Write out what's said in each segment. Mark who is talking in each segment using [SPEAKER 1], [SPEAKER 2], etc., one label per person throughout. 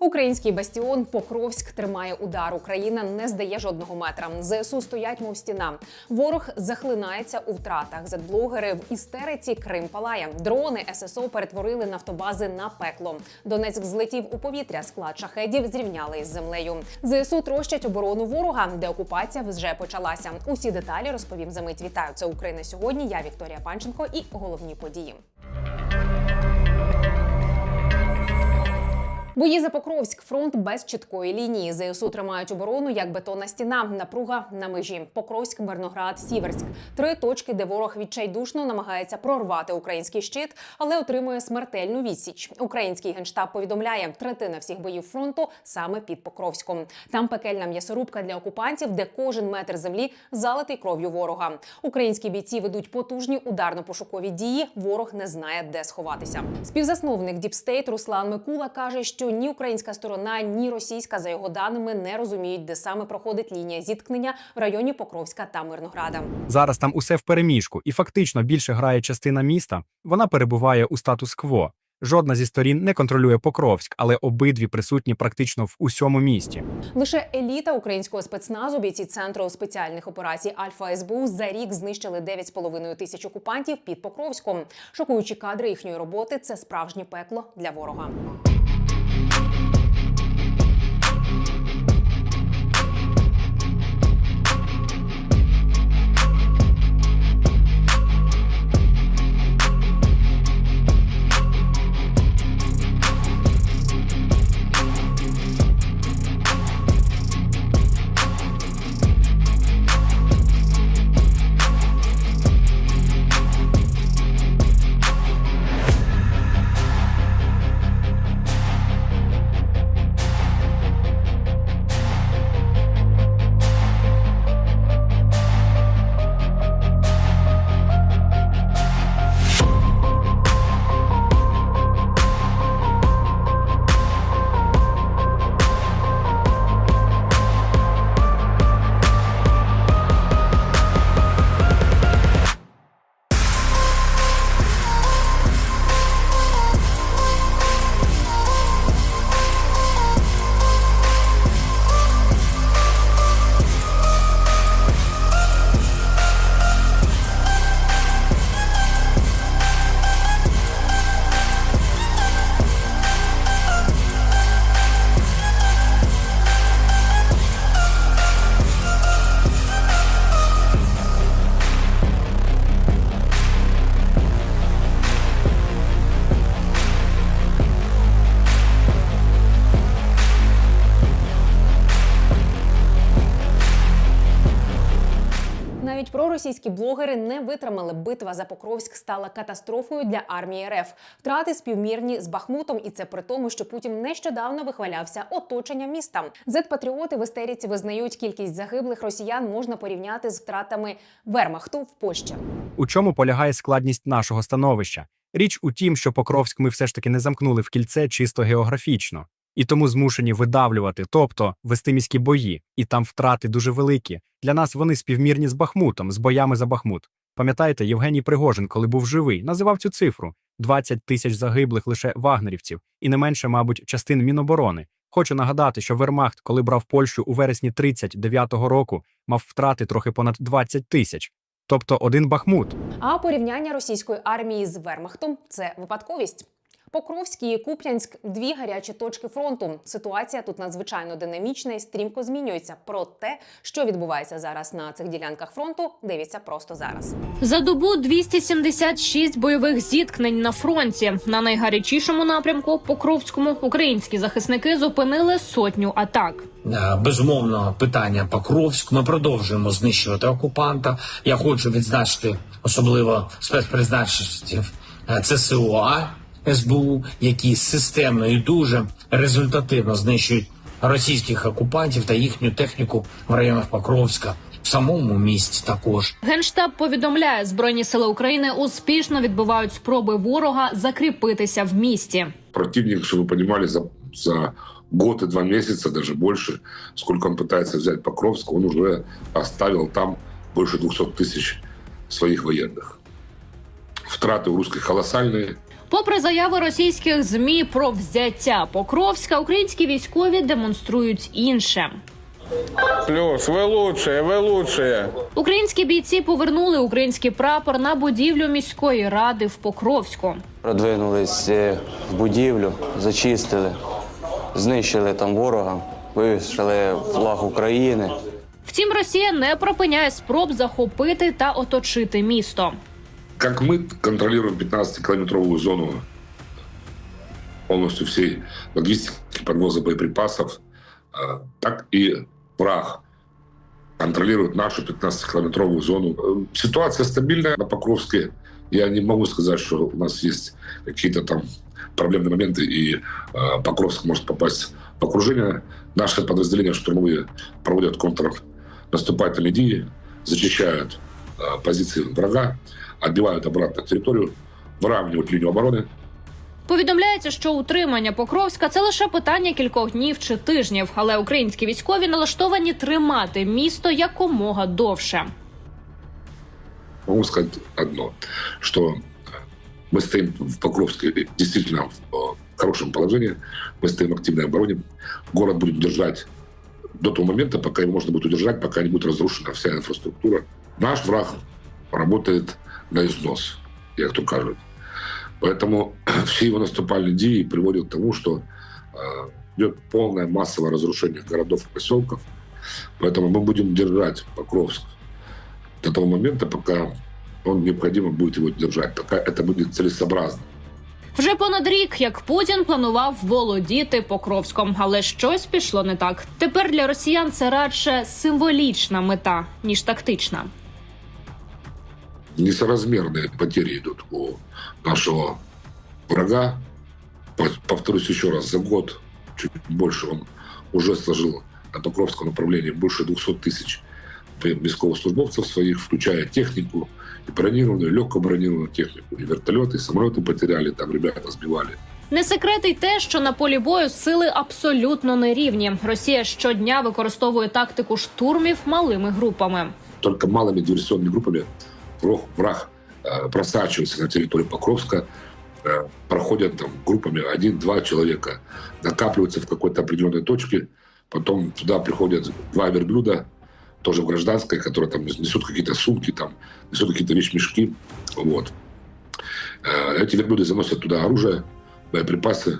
[SPEAKER 1] Український бастіон Покровськ тримає удар. Україна не здає жодного метра. ЗСУ стоять, мов стіна. Ворог захлинається у втратах. Зетблогери в істериці Крим палає. Дрони ССО перетворили нафтобази на пекло. Донецьк злетів у повітря. Склад шахедів зрівняли із землею. ЗСУ трощать оборону ворога, де окупація вже почалася. Усі деталі розповім за мить. Вітаю. Це Україна сьогодні. Я Вікторія Панченко і головні події. Бої за Покровськ, фронт без чіткої лінії. ЗСУ тримають оборону як бетонна стіна. Напруга на межі. Покровськ, Мирноград, Сіверськ. Три точки, де ворог відчайдушно намагається прорвати український щит, але отримує смертельну відсіч. Український генштаб повідомляє, третина всіх боїв фронту саме під Покровськом. Там пекельна м'ясорубка для окупантів, де кожен метр землі залитий кров'ю ворога. Українські бійці ведуть потужні ударно-пошукові дії. Ворог не знає, де сховатися. Співзасновник Діпстейт Руслан Микула каже, що ні українська сторона, ні російська, за його даними, не розуміють, де саме проходить лінія зіткнення в районі Покровська та Мирнограда.
[SPEAKER 2] Зараз там усе в переміжку, і фактично більше грає частина міста. Вона перебуває у статус-кво. Жодна зі сторін не контролює Покровськ, але обидві присутні практично в усьому місті.
[SPEAKER 1] Лише еліта українського спецназу, бійці центру спеціальних операцій Альфа СБУ за рік знищили 9,5 тисяч окупантів під Покровськом. Шокуючі кадри їхньої роботи це справжнє пекло для ворога. Навіть проросійські блогери не витримали. Битва за Покровськ стала катастрофою для армії РФ. Втрати співмірні з Бахмутом, і це при тому, що Путін нещодавно вихвалявся оточенням міста. Зет-патріоти в істериці визнають, кількість загиблих росіян можна порівняти з втратами Вермахту в Польщі.
[SPEAKER 2] У чому полягає складність нашого становища? Річ у тім, що Покровськ ми все ж таки не замкнули в кільце чисто географічно, і тому змушені видавлювати, тобто вести міські бої, і там втрати дуже великі. Для нас вони співмірні з Бахмутом, з боями за Бахмут. Пам'ятаєте, Євгеній Пригожин, коли був живий, називав цю цифру 20 тисяч загиблих лише вагнерівців, і не менше, мабуть, частин Міноборони. Хочу нагадати, що Вермахт, коли брав Польщу у вересні 39-го року, мав втрати трохи понад 20 тисяч, тобто один Бахмут.
[SPEAKER 1] А порівняння російської армії з Вермахтом це випадковість. Покровський і Куп'янськ дві гарячі точки фронту. Ситуація тут надзвичайно динамічна і стрімко змінюється. Про те, що відбувається зараз на цих ділянках фронту, дивіться просто зараз.
[SPEAKER 3] За добу 276 бойових зіткнень на фронті. На найгарячішому напрямку Покровському українські захисники зупинили сотню атак.
[SPEAKER 4] Е, Безумовно, питання Покровськ. Ми продовжуємо знищувати окупанта. Я хочу відзначити особливо спецпризначенців е, ЦСУА СБУ, які системно і дуже результативно знищують російських окупантів та їхню техніку в районах Покровська, в самому місті також.
[SPEAKER 3] Генштаб повідомляє, збройні сили України успішно відбивають спроби ворога закріпитися в місті.
[SPEAKER 5] противник, чтобы вы понимали, за, за год и два месяца, даже больше, сколько он пытается взять Покровск, он уже оставил там больше 200 тысяч своих военных. Втраты у русских колоссальные.
[SPEAKER 3] Попри заяви російських змі про взяття Покровська, українські військові демонструють інше.
[SPEAKER 6] Плюс, вы лучшие, вы лучшие.
[SPEAKER 3] Українські бійці повернули український прапор на будівлю міської ради в Покровську.
[SPEAKER 7] Продвинулись е, в будівлю, зачистили, знищили там ворога, вивішали флаг України.
[SPEAKER 3] Втім, Росія не припиняє спроб захопити та оточити місто.
[SPEAKER 5] Как мы контролируем 15-километровую зону полностью всей логистики подвоза боеприпасов, э, так и враг контролирует нашу 15-километровую зону. Э, Ситуация стабильная на Покровске. Я не могу сказать, что у нас есть какие-то там проблемные моменты, и э, Покровск может попасть в окружение. Наши подразделения штурмовые проводят контрнаступательные действия, зачищают позиции врага, отбивают обратно территорию, выравнивают линию обороны.
[SPEAKER 3] Повідомляється, що утримання Покровська це лише питання кількох днів чи тижнів, але українські військові налаштовані тримати місто якомога довше.
[SPEAKER 5] Могу сказать одно, что мы стоим в Покровске действительно в э, хорошем положении, мы стоим в активной обороне, город будем держать До того момента, пока его можно будет удержать, пока не будет разрушена вся инфраструктура. Наш враг работает на износ, як то кажут. Поэтому все его наступальные идеи приводят к тому, что э, идет полное массовое разрушение городов и поселков. Поэтому мы будем держать Покровск до того момента, пока он необходимо будет его держать, пока это будет целесообразно.
[SPEAKER 3] Вже понад рік, як Путін планував володіти Покровськом, але щось пішло не так. Тепер для росіян це радше символічна мета ніж тактична.
[SPEAKER 5] Несоразмерные потери идут у нашего врага. По- Повторюсь еще раз, за год, чуть больше, он уже сложил на Покровском направлении больше 200 тысяч військовослужбовцев своих, включая технику, и бронированную, и легкую бронированную технику, и вертолеты, и самолеты потеряли, там ребята сбивали.
[SPEAKER 3] Не секрет й те, що на полі бою сили абсолютно нерівні. Росія щодня використовує тактику штурмів малими групами.
[SPEAKER 5] только малыми диверсионными группами враг, враг э, просачивается на территорию Покровска, э, проходят там группами один-два человека, накапливаются в какой-то определенной точке, потом туда приходят два верблюда, тоже в гражданской, которые там несут какие-то сумки, там несут какие-то вещмешки, вот. Э, Эти верблюды заносят туда оружие, боеприпасы,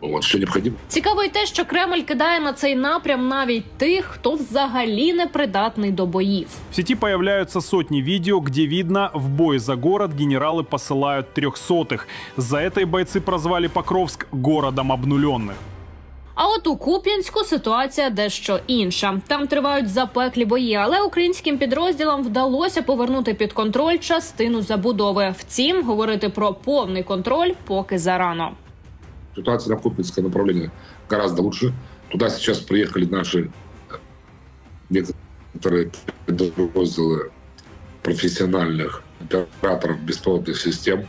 [SPEAKER 5] вот, все необходимо.
[SPEAKER 3] Цікаво й те, що Кремль кидає на цей напрям навіть тих, хто взагалі не придатний до боїв.
[SPEAKER 8] В сети появляются сотни видео, где видно, в бой за город генералы посылают трехсотых. За это и бойцы прозвали Покровск городом обнуленных.
[SPEAKER 3] А от у Куп'янську ситуація дещо інша. Там тривають запеклі бої, але українським підрозділам вдалося повернути під контроль частину забудови. Втім, говорити про повний контроль поки зарано.
[SPEAKER 5] Ситуация на Купинское направление гораздо лучше. Туда сейчас приехали наши э, некоторые подразделы профессиональных операторов беспилотных систем.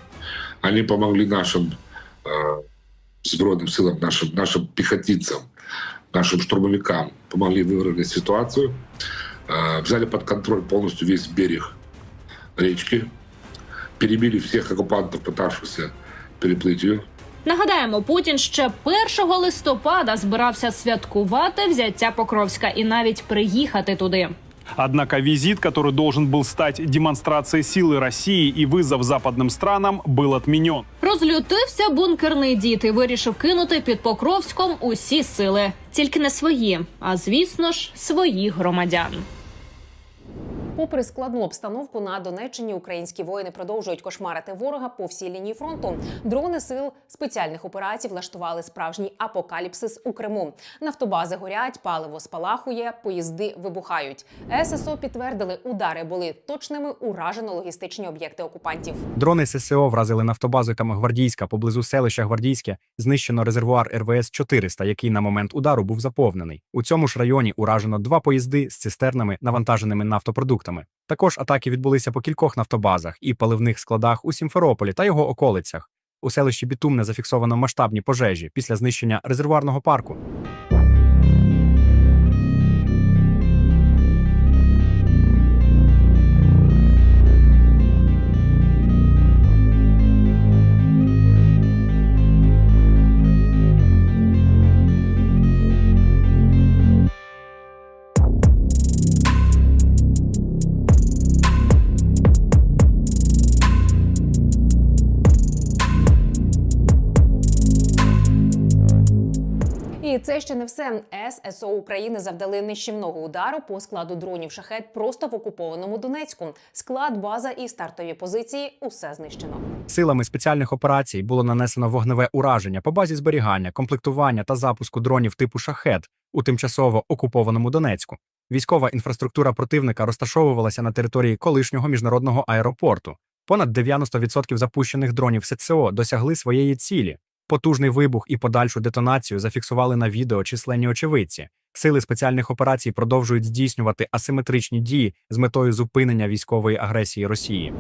[SPEAKER 5] Они помогли нашим э, сбройным силам, нашим, нашим пехотинцам, нашим штурмовикам, помогли выровнять ситуацию. Э, взяли под контроль полностью весь берег речки, перебили всех оккупантов, пытавшихся переплыть ее.
[SPEAKER 3] Нагадаємо, Путін ще 1 листопада збирався святкувати взяття Покровська і навіть приїхати туди.
[SPEAKER 8] Однако визит, который должен был стать демонстрацией силы России и вызов западным странам, был отменен.
[SPEAKER 3] Розлютився бункерний дід і вирішив кинути під Покровськом усі сили, тільки не свої, а звісно ж, своїх громадян.
[SPEAKER 1] Попри складну обстановку на Донеччині, українські воїни продовжують кошмарити ворога по всій лінії фронту. Дрони сил спеціальних операцій влаштували справжній апокаліпсис у Криму. Нафтобази горять, паливо спалахує, поїзди вибухають. ССО підтвердили, удари були точними. Уражено логістичні об'єкти окупантів.
[SPEAKER 2] Дрони ССО вразили нафтобазу Гвардійська поблизу селища Гвардійське. Знищено резервуар РВС 400 який на момент удару був заповнений. У цьому ж районі уражено два поїзди з цистернами, навантаженими нафтопродуктами. Також атаки відбулися по кількох нафтобазах і паливних складах у Сімферополі та його околицях. У селищі Бітумне зафіксовано масштабні пожежі після знищення резервуарного парку.
[SPEAKER 1] Це ще не все. ССО України завдали нищівного удару по складу дронів шахет просто в окупованому Донецьку. Склад, база і стартові позиції усе знищено.
[SPEAKER 2] Силами спеціальних операцій було нанесено вогневе ураження по базі зберігання, комплектування та запуску дронів типу шахет у тимчасово окупованому Донецьку. Військова інфраструктура противника розташовувалася на території колишнього міжнародного аеропорту. Понад 90% запущених дронів СЦО досягли своєї цілі. Потужний вибух і подальшу детонацію зафіксували на відео численні очевидці. Сили спеціальних операцій продовжують здійснювати асиметричні дії з метою зупинення військової агресії Росії.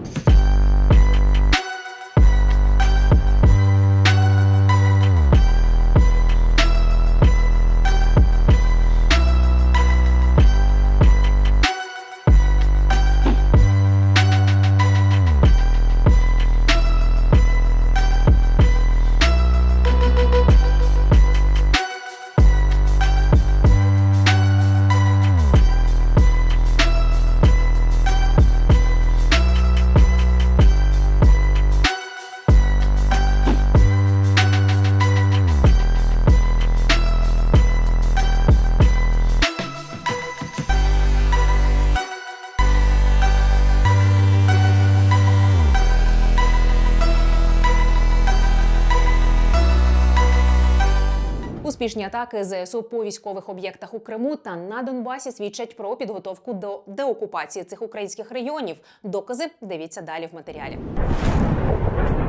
[SPEAKER 1] Успішні атаки ЗСУ по військових об'єктах у Криму та на Донбасі свідчать про підготовку до деокупації цих українських регіонів. Докази дивіться далі в матеріалі.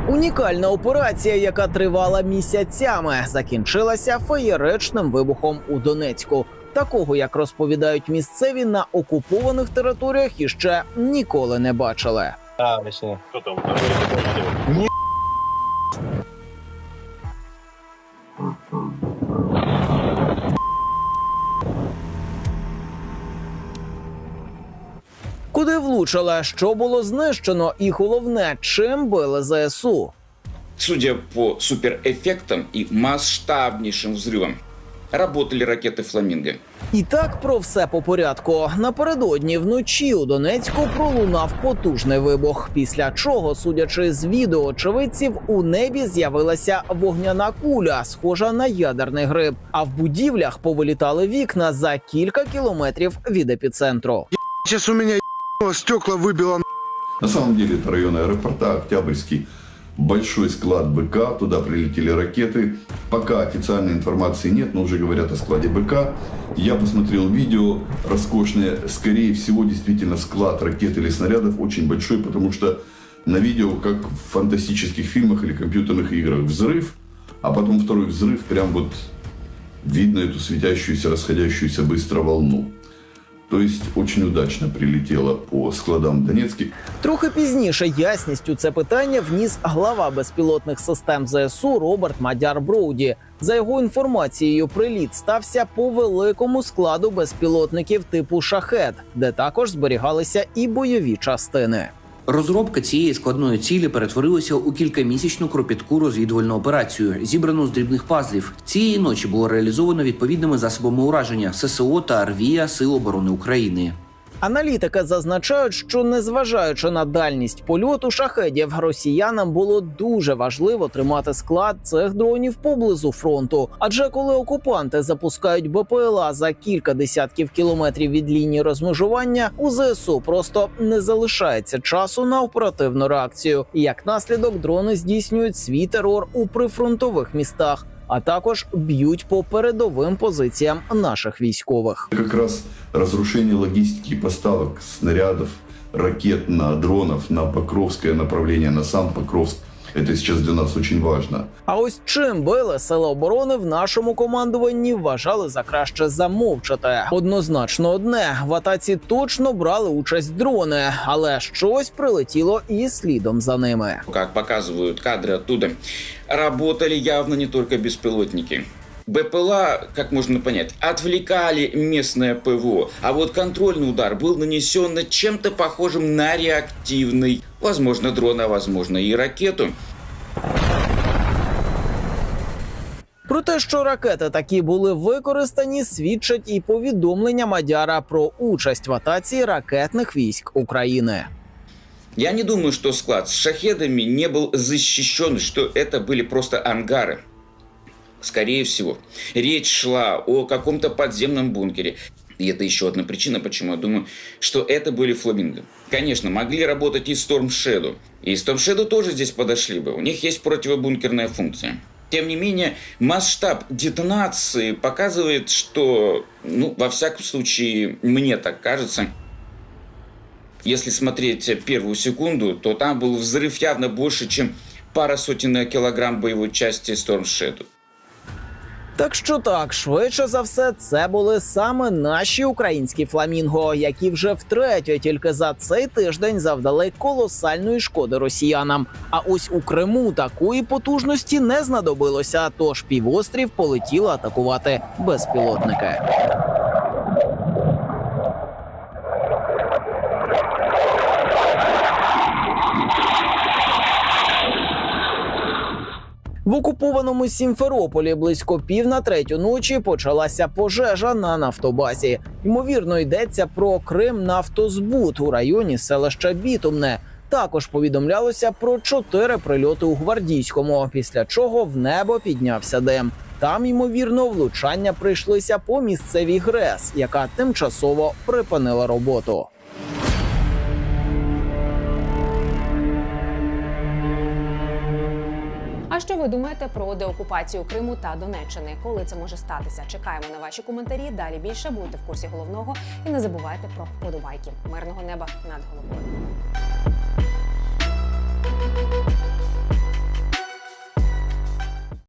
[SPEAKER 9] Унікальна операція, яка тривала місяцями, закінчилася феєричним вибухом у Донецьку. Такого, як розповідають місцеві на окупованих територіях, іще ніколи не бачили. Куди влучила, що було знищено, і головне, чим били ЗСУ.
[SPEAKER 10] Судя по суперэффектам и масштабнейшим взрывам, работали ракеты «Фламинго».
[SPEAKER 9] І так про все по порядку. Напередодні вночі у Донецьку пролунав потужний вибух. Після чого, судячи з відео очевидців, у небі з'явилася вогняна куля, схожа на ядерний гриб. А в будівлях повилітали вікна за кілька кілометрів від епіцентру.
[SPEAKER 11] Сейчас у меня стекла выбило.
[SPEAKER 12] На самом деле это район аэропорта Октябрьский. Большой склад БК, туда прилетели ракеты. Пока официальной информации нет, но уже говорят о складе БК. Я посмотрел видео роскошное. Скорее всего, действительно, склад ракет или снарядов очень большой, потому что на видео, как в фантастических фильмах или компьютерных играх, взрыв, а потом второй взрыв, прям вот видно эту светящуюся, расходящуюся быстро волну. То есть очень удачно прилетело по складам Донецьки.
[SPEAKER 9] Трохи пізніше ясність у це питання вніс глава безпілотних систем ЗСУ Роберт Мадяр Броуді. За його інформацією, приліт стався по великому складу безпілотників типу шахет, де також зберігалися і бойові частини.
[SPEAKER 13] Розробка цієї складної цілі перетворилася у кількамісячну кропітку розвідувальну операцію, зібрану з дрібних пазлів. Цієї ночі було реалізовано відповідними засобами ураження ССО та РВІА Сил оборони України.
[SPEAKER 9] Аналітики зазначають, що незважаючи на дальність польоту шахедів, росіянам було дуже важливо тримати склад цих дронів поблизу фронту. Адже коли окупанти запускають БПЛА за кілька десятків кілометрів від лінії розмежування, у ЗСУ просто не залишається часу на оперативну реакцію. Як наслідок, дрони здійснюють свій терор у прифронтових містах. А також б'ють по передовим позиціям наших військових.
[SPEAKER 12] Якраз розрушення логістики поставок снарядів, ракет на дронів на Покровське направлення, на сам Покровск. Это сейчас для нас очень важно.
[SPEAKER 9] А ось чим били сили оборони в нашому командуванні вважали за краще замовчати. Однозначно одне в атаці точно брали участь дрони, але щось прилетіло і слідом за ними.
[SPEAKER 10] Как показывают кадры оттуда, работали явно не только беспилотники. БПЛА, как можно понять, отвлекали местное ПВО, а вот контрольный удар был нанесен на чем-то похожим на реактивный, возможно, дрон, а возможно и ракету.
[SPEAKER 9] Про те, що ракети такі були використані, свідчать і повідомлення Мадяра про участь в атаці ракетних військ України.
[SPEAKER 10] Я не думаю, что склад с шахедами не был защищен, что это были просто ангары. Скорее всего, речь шла о каком-то подземном бункере. И это еще одна причина, почему я думаю, что это были фламинго. Конечно, могли работать и Storm Shadow. И Storm Shadow тоже здесь подошли бы. У них есть противобункерная функция. Тем не менее, масштаб детонации показывает, что, ну, во всяком случае, мне так кажется, если смотреть первую секунду, то там был взрыв явно больше, чем пара сотен кілограм бойової часті Storm Shadow.
[SPEAKER 9] Так що так, швидше за все, це були саме наші українські фламінго, які вже втретє тільки за цей тиждень завдали колосальної шкоди росіянам. А ось у Криму такої потужності не знадобилося, тож півострів полетіла атакувати безпілотники. В окупованому Сімферополі близько пів на третю ночі почалася пожежа на нафтобазі. Ймовірно, йдеться про Крим нафтозбут у районі селища Бітумне. Також повідомлялося про чотири прильоти у гвардійському, після чого в небо піднявся дим. Там, ймовірно, влучання прийшлися по місцевій ГРЕС, яка тимчасово припинила роботу.
[SPEAKER 1] Що ви думаєте про деокупацію Криму та Донеччини? Коли це може статися? Чекаємо на ваші коментарі. Далі більше будете в курсі головного і не забувайте про вподобайки. Мирного неба над головою.